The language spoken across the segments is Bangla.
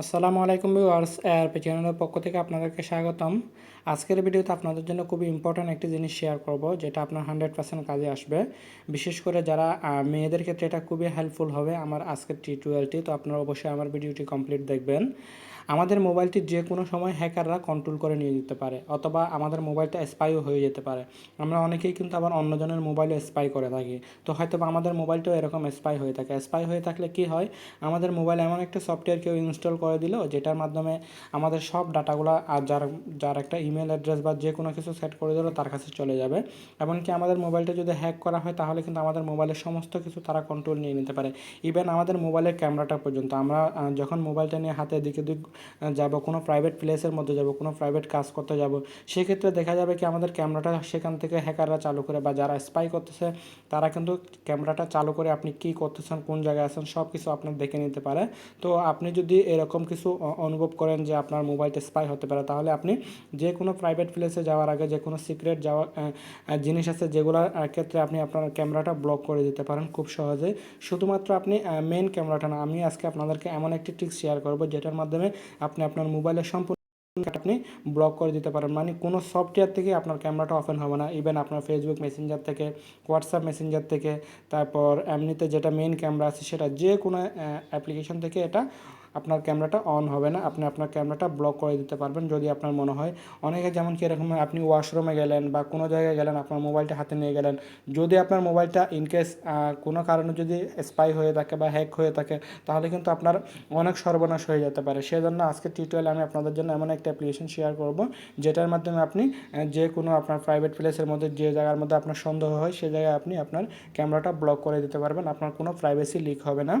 আসসালামু আলাইকুম ভিউয়ার্স, এআরপি চ্যানেলের পক্ষ থেকে আপনাদেরকে স্বাগতম। আজকের ভিডিওতে আপনাদের জন্য খুবই ইম্পর্ট্যান্ট একটি জিনিস শেয়ার করব, যেটা আপনার হান্ড্রেড পার্সেন্ট কাজে আসবে। বিশেষ করে যারা মেয়েদের ক্ষেত্রে এটা খুবই হেল্পফুল হবে আমার আজকের টি টিউটোরিয়ালটি তো আপনারা অবশ্যই আমার ভিডিওটি কমপ্লিট দেখবেন। আমাদের মোবাইলটি যে কোনো সময় হ্যাকাররা কন্ট্রোল করে নিয়ে যেতে পারে, অথবা আমাদের মোবাইলটা স্পাইও হয়ে যেতে পারে। আমরা অনেকেই কিন্তু আবার অন্যজনের মোবাইলে স্পাই করে থাকি। তো হয়তো বা আমাদের মোবাইলটাও এরকম স্পাই হয়ে থাকে। স্পাই হয়ে থাকলে কি হয়? আমাদের মোবাইল এমন একটা সফটওয়্যার কেউ ইনস্টল করে দিল, যেটার মাধ্যমে আমাদের সব ডাটাগুলো আর যার যার একটা ইমেল অ্যাড্রেস বা যে কোনো কিছু সেট করে দিল, তার কাছে চলে যাবে। এমনকি আমাদের মোবাইলটা যদি হ্যাক করা হয়, তাহলে কিন্তু আমাদের মোবাইলের সমস্ত কিছু তারা কন্ট্রোল নিয়ে নিতে পারে। ইভেন আমাদের মোবাইলের ক্যামেরাটা পর্যন্ত আমরা যখন মোবাইলটা নিয়ে হাতে দিকে দিক যাব কোনো প্রাইভেট প্লেসের মধ্যে যাব কোনো প্রাইভেট কাজ করতে যাব। সেক্ষেত্রে দেখা যাবে কি আমাদের ক্যামেরাটা সেখান থেকে হ্যাকাররা চালু করে বা যারা স্পাই করতেছে তারা কিন্তু ক্যামেরাটা চালু করে আপনি কী করতেছেন কোন জায়গায় আছেন সব কিছু আপনার দেখে নিতে পারে। তো আপনি যদি এরকম কিছু অনুভব করেন যে আপনার মোবাইলটা স্পাই হতে পারে তাহলে আপনি যে কোনো প্রাইভেট প্লেসে যাওয়ার আগে যে কোনো সিক্রেট আহ, জিনিস আছে যেগুলোর ক্ষেত্রে আপনি আপনার ক্যামেরাটা ব্লক করে দিতে পারেন খুব সহজেই। শুধুমাত্র আপনি মেন ক্যামেরাটা না আমি আজকে আপনাদেরকে এমন একটি ট্রিক্স শেয়ার করব যেটার মাধ্যমে আপনি আপনার মোবাইলের সম্পূর্ণ আপনি ব্লক করে দিতে পারেন। মানে কোনো সফটওয়্যার থেকে আপনার ক্যামেরাটা ওপেন হবে না। ইভেন আপনার ফেসবুক মেসেঞ্জার থেকে হোয়াটসঅ্যাপ মেসেঞ্জার থেকে, তারপর এমনিতে যেটা মেইন ক্যামেরা আছে সেটা যে কোনো অ্যাপ্লিকেশন থেকে এটা আপনার ক্যামেরাটা অন হবে না। আপনি আপনার ক্যামেরাটা ব্লক করে দিতে পারবেন যদি আপনার মনে হয়। অনেকে যেমন কি এরকম আপনি ওয়াশরুমে গেলেন বা কোনো জায়গায় গেলেন, আপনার মোবাইলটা হাতে নিয়ে গেলেন। যদি আপনার মোবাইলটা ইনকেস কোনো কারণে যদি স্পাই হয়ে থাকে বা হ্যাক হয়ে থাকে, তাহলে কিন্তু আপনার অনেক সর্বনাশ হয়ে যেতে পারে। সেজন্য আজকে টিউটোরিয়ালে আমি আপনাদের জন্য এমন একটা অ্যাপ্লিকেশন শেয়ার করব, যেটার মাধ্যমে আপনি যে কোনো আপনার প্রাইভেট প্লেসের মধ্যে, যে জায়গার মধ্যে আপনার সন্দেহ হয় সেই জায়গায় আপনি আপনার ক্যামেরাটা ব্লক করে দিতে পারবেন, আপনার কোনো প্রাইভেসি লিক হবে না।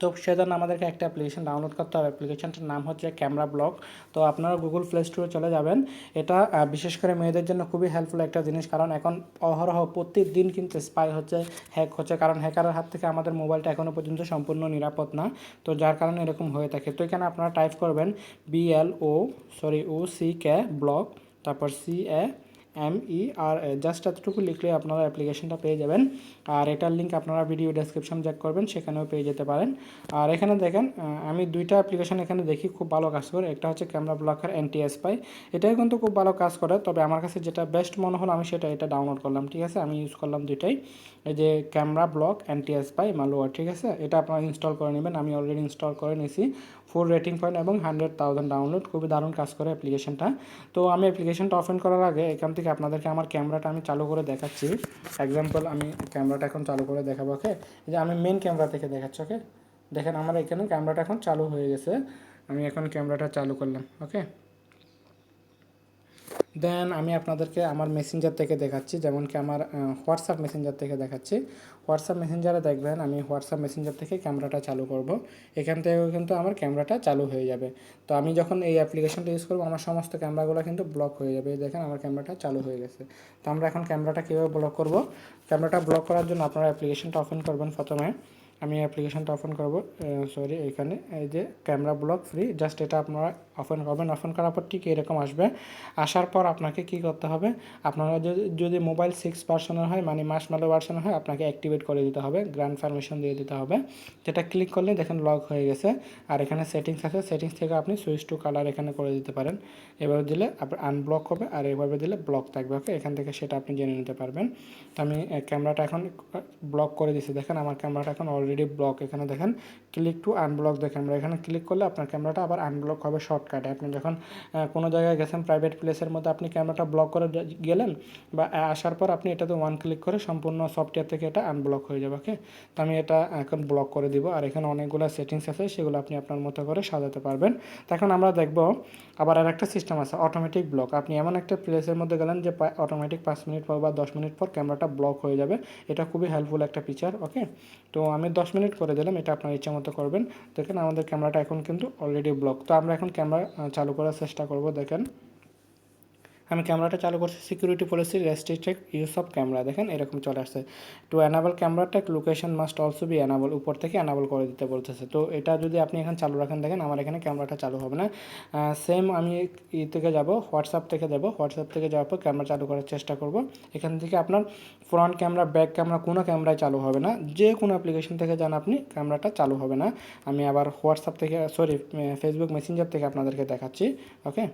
তো সেজন্য আমাদেরকে একটা অ্যাপ্লিকেশন ডাউনলোড করতে হবে। অ্যাপ্লিকেশনটার নাম হচ্ছে ক্যামেরা ব্লক তো আপনারা গুগল প্লে স্টোরে চলে যাবেন। এটা বিশেষ করে মেয়েদের জন্য খুবই হেল্পফুল একটা জিনিস। কারণ এখন অহরহ প্রতিদিন কিন্তু স্পাই হচ্ছে হ্যাক হচ্ছে। কারণ হ্যাকারের হাত থেকে আমাদের মোবাইলটা এখনও পর্যন্ত সম্পূর্ণ নিরাপদ না। তো যার কারণে এরকম হয়ে থাকে। তো এখানে আপনারা টাইপ করবেন B L O sorry O C K block তারপর C A M E R just এতটুকু লিখলে আপনারা অ্যাপ্লিকেশনটা পেয়ে যাবেন। আর এটার লিঙ্ক আপনারা ভিডিও ডেসক্রিপশন চেক করবেন, সেখানেও পেয়ে যেতে পারেন। আর এখানে দেখেন আমি দুইটা অ্যাপ্লিকেশন এখানে দেখি, খুব ভালো কাজ করে। একটা হচ্ছে ক্যামেরা ব্লকার এনটিএস পাই। এটাই কিন্তু খুব ভালো কাজ করে, তবে আমার কাছে যেটা বেস্ট মনে হলো, আমি সেটা এটা ডাউনলোড করলাম, ঠিক আছে? আমি ইউজ করলাম দুইটাই। এই যে ক্যামেরা ব্লক এনটিএস পাই মালোয়ার ঠিক আছে? এটা আপনারা ইনস্টল করে নেবেন, আমি অলরেডি ইনস্টল করে নিয়েছি। ফুল রেটিং পয়েন্ট এবং হান্ড্রেড থাউজেন্ড ডাউনলোড খুবই দারুণ কাজ করে অ্যাপ্লিকেশনটা তো আমি অ্যাপ্লিকেশনটা ওপেন করার আগে এখান থেকে আপনাদেরকে আমার ক্যামেরাটা আমি চালু করে দেখাচ্ছি। এক্সাম্পল আমি ক্যামেরাটা এখন চালু করে দেখাবো ওকে যে আমি মেন ক্যামেরা থেকে দেখাচ্ছি ওকে দেখেন আমার এখানে ক্যামেরাটা এখন চালু হয়ে গেছে। আমি এখন ক্যামেরাটা চালু করলাম ওকে দেন আমি আপনাদেরকে আমার মেসেঞ্জার থেকে দেখাচ্ছি যেমন কি আমার হোয়াটসঅ্যাপ মেসেঞ্জার থেকে দেখাচ্ছি। হোয়াটসঅ্যাপ মেসেঞ্জারে দেখবেন আমি হোয়াটসঅ্যাপ মেসেঞ্জার থেকে ক্যামেরাটা চালু করব। এখান থেকেও কিন্তু আমার ক্যামেরাটা চালু হয়ে যাবে। তো আমি যখন এই অ্যাপ্লিকেশনটা ইউজ করব, আমার সমস্ত ক্যামেরাগুলো কিন্তু ব্লক হয়ে যাবে। এই দেখেন আমার ক্যামেরাটা চালু হয়ে গেছে। তো আমরা এখন ক্যামেরাটা কীভাবে ব্লক করব? ক্যামেরাটা ব্লক করার জন্য আপনারা অ্যাপ্লিকেশনটা ওপেন করবেন প্রথমে। আমি অ্যাপ্লিকেশনটা ওপেন করব। সরি এখানে। এই যে ক্যামেরা ব্লক ফ্রি জাস্ট এটা আপনারা ওপেন করবেন। ওপেন করার পর ঠিক এরকম আসবে। আসার পর আপনাকে কি করতে হবে? আপনারা যদি মোবাইল সিক্স ভার্সনের হয় মানে মাস মালো ভার্সনের হয়, আপনাকে অ্যাক্টিভেট করে দিতে হবে। গ্র্যান্ড পারমিশন দিয়ে দিতে হবে। যেটা ক্লিক করলে দেখেন লক হয়ে গেছে। আর এখানে সেটিংস আছে। সেটিংস থেকে আপনি সুইচ টু কালার এখানে করে দিতে পারেন। এভাবে দিলে আপনার আনব্লক হবে। আর এভাবে দিলে ব্লক থাকবে। ওকে এখান থেকে সেটা আপনি জেনে নিতে পারবেন। তো আমি ক্যামেরাটা এখন ব্লক করে দিছি। দেখেন আমার ক্যামেরাটা এখন অলরেডি ব্লক এখানে দেখেন ক্লিক টু আনব্লক দেখেন। আমরা এখানে ক্লিক করলে আপনার ক্যামেরাটা আবার আনব্লক হবে শর্টকাটে আপনি যখন কোনো জায়গায় গেছেন প্রাইভেট প্লেসের মধ্যে আপনি ক্যামেরাটা ব্লক করে গেলেন বা আসার পর আপনি এটাতে ওয়ান ক্লিক করে সম্পূর্ণ সফটওয়্যার থেকে এটা আনব্লক হয়ে যাবে ওকে তো আমি এটা এখন ব্লক করে দিব। আর এখানে অনেকগুলো সেটিংস আছে, সেগুলো আপনি আপনার মতো করে সাজাতে পারবেন। তো এখন আমরা দেখব, আবার আর একটা সিস্টেম আছে অটোমেটিক ব্লক আপনি এমন একটা প্লেসের মধ্যে গেলেন যে অটোমেটিক পাঁচ মিনিট পর বা দশ মিনিট পর ক্যামেরাটা ব্লক হয়ে যাবে। এটা খুবই হেল্পফুল একটা ফিচার ওকে তো আমি দশ মিনিট করে দিলাম, এটা আপনার ইচ্ছা মতো করবেন। দেখেন আমাদের ক্যামেরাটা এখন কিন্তু অলরেডি ব্লক তো আমরা এখন ক্যামেরা চালু করার চেষ্টা করব, দেখেন। আমি ক্যামেরাটা চালু করছি security policy restricted use of camera দেখেন, এরকম চলে আসছে। To enable camera take location must also be enable উপর থেকে অ্যানাবল করে দিতে বলতেছে। তো এটা যদি আপনি এখানে চালু রাখেন, দেখেন আমার এখানে ক্যামেরাটা চালু হবে না। সেম আমি ই থেকে যাব হোয়াটসঅ্যাপ থেকে যাব। হোয়াটসঅ্যাপ থেকে যাওয়ার পর ক্যামেরা চালু করার চেষ্টা করব। এখান থেকে আপনার ফ্রন্ট ক্যামেরা ব্যাক ক্যামেরা কোনো ক্যামেরায় চালু হবে না। যে কোনো অ্যাপ্লিকেশন থেকে যান আপনি ক্যামেরাটা চালু হবে না। আমি আবার হোয়াটসঅ্যাপ থেকে সরি ফেসবুক মেসেঞ্জার থেকে আপনাদেরকে দেখাচ্ছি ওকে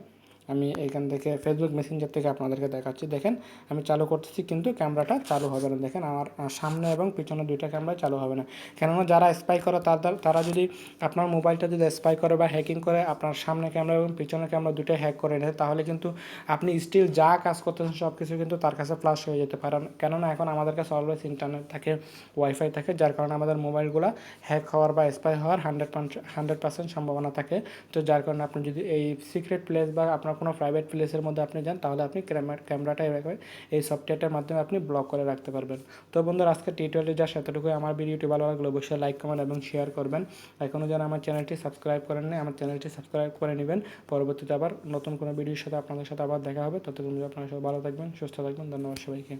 আমি এখান থেকে ফেসবুক মেসেঞ্জার থেকে আপনাদেরকে দেখাচ্ছি। দেখেন, আমি চালু করতেছি কিন্তু ক্যামেরাটা চালু হবে না। দেখেন, আমার সামনে এবং পিছনে দুইটা ক্যামেরা চালু হবে না। কেননা যারা স্পাই করে, তারা যদি আপনার মোবাইলটা যদি স্পাই করে বা হ্যাকিং করে, আপনার সামনে ক্যামেরা এবং পিছনে ক্যামেরা দুটো হ্যাক করে নেয়, তাহলে কিন্তু আপনি স্টিল যা কাজ করতেছেন সব কিছু কিন্তু তার কাছে ফ্লাশ হয়ে যেতে পারেন কেননা এখন আমাদের কাছে অলওয়েজ ইন্টারনেট থাকে ওয়াইফাই থাকে, যার কারণে আমাদের মোবাইলগুলো হ্যাক হওয়ার বা স্পাই হওয়ার হান্ড্রেড হান্ড্রেড পার্সেন্ট সম্ভাবনা থাকে। তো যার কারণে আপনি যদি এই সিক্রেট প্লেস বা আপনার কোনো প্রাইভেট প্লেসের মধ্যে আপনি যান, তাহলে আপনি ক্যামেরা, ক্যামেরাটা এভাবে এই সফটওয়্যারটার মাধ্যমে আপনি ব্লক করে রাখতে পারবেন। তো বন্ধুরা আজকে টি টোয়েন্টি যা সেতটুকু আমার ভিডিওটি ভালো লাগল অবশ্যই লাইক কমেন্ট এবং শেয়ার করবেন। এখনও যেন আমার চ্যানেলটি সাবস্ক্রাইব করেন নাই, আমার চ্যানেলটি সাবস্ক্রাইব করে নেবেন। পরবর্তীতে আবার নতুন কোনো ভিডিওর সাথে আপনাদের সাথে আবার দেখা হবে। ততক্ষণ আপনারা সবাই ভালো থাকবেন, সুস্থ থাকবেন। ধন্যবাদ সবাইকে।